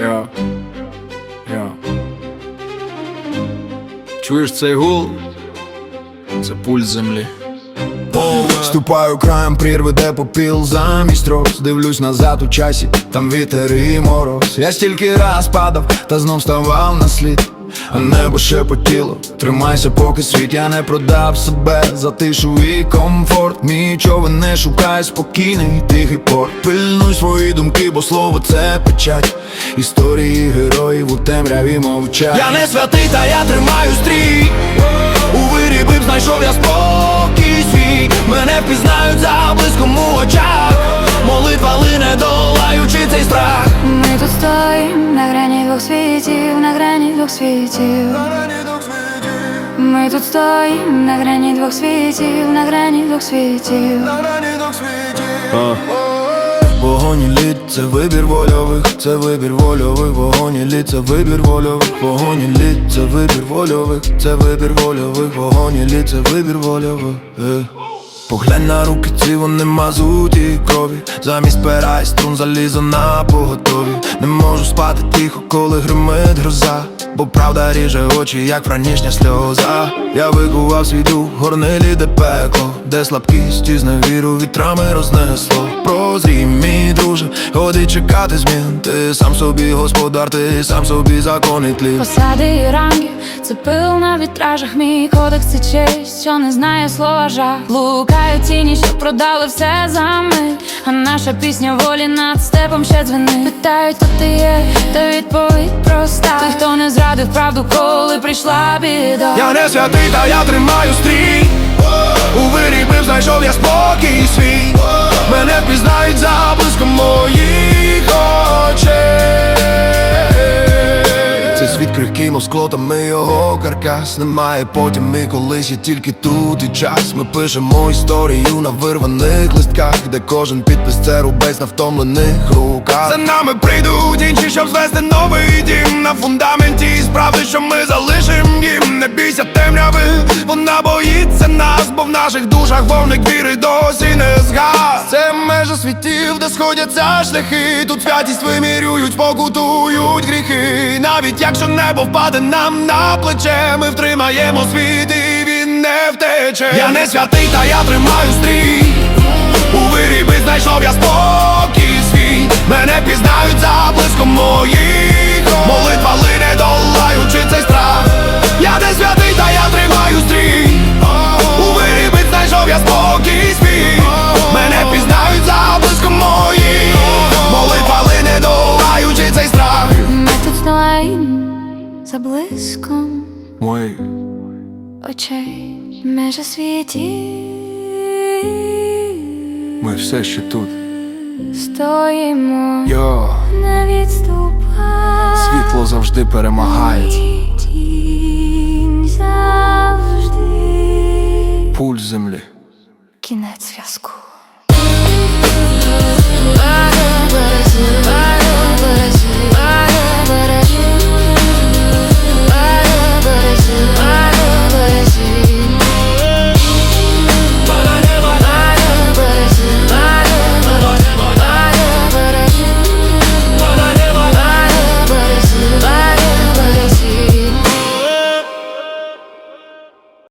Я. Я. Чуєш цей гул? Це пульс землі. Ступаю краєм прірви, де попіл замість роз Дивлюсь назад у часі, там вітер і мороз. Я стільки раз падав, та знов ставав на слід. А небо шепотіло, тримайся, поки світ. Я не продав себе за тишу і комфорт. Човен не шукає спокійний тихий порт. Пильнуй свої думки, бо слово це печать. Історії героїв у темряві мовчать. Я не святий, та я тримаю стрій. У вирі бив знайшов я спокій Мене впізнають за блиском у очах. Молитва лине долаючи цей страх. Ми тут стоїм на грані двох світів, на грані двох світів. Ми тут стоїм на грані двох світів, на грані двох світів. Вогонь і лід це вибір вольових, це вибір вольових, вогонь і лід це вибір вольових, вогонь і лід це вибір вольових, це вибір вольових, вогонь і лід це вибір вольових. Поглянь на руки, ці вони мазуті крові. Замість пера і струн залізо на поготові. Не можу спати тихо, коли гримить гроза Бо правда ріже очі, як вранішня сльоза Я викував свій дух, горнилі де пекло Де слабкість і зневіру вітрами рознесло Прозрій, мій друже, годі чекати змін Ти сам собі господар, ти сам собі законний тлів Посади і ранги, це пил на вітражах. Мій кодекс це честь, що не знає слова жах. Лукають тіні, що продали все за мить. А наша пісня волі над степом ще дзвенить. Питають, хто ти є, та відповідь проста. Хто правду, коли прийшла біда. Я не святий, та я тримаю стрій. У вирібив, знайшов я спокій свій. Мене впізнають за блиском моїх очей. Цей світ крихкий, мов скло, та ми його каркас Немає. Потім і колись є тільки тут і час. Ми пишемо історію на вирваних листках Де кожен підпис це рубець на втомлених руках. За нами прийдуть інші, щоб звести новий дім. На фундаменті справди, що ми залишим їм. Не бійся темряви, вона боїться нас Бо в наших душах вогник віри досі не згас. Це межа світів, де сходяться шляхи. Тут святість вимірюють, спокутують гріхи. Навіть якщо небо впаде нам на плече Ми втримаємо світ і він не втече. Я не святий, та я тримаю стрій. У вирібі знайшов я спокій свій. Мене пізнають за блиском моїх за блиском Мой. очей, межа світів. Ми все ще тут. Стоїмо, Йо, не відступай. світло завжди перемагає. Тінь завжди Пульс землі. кінець зв'язку.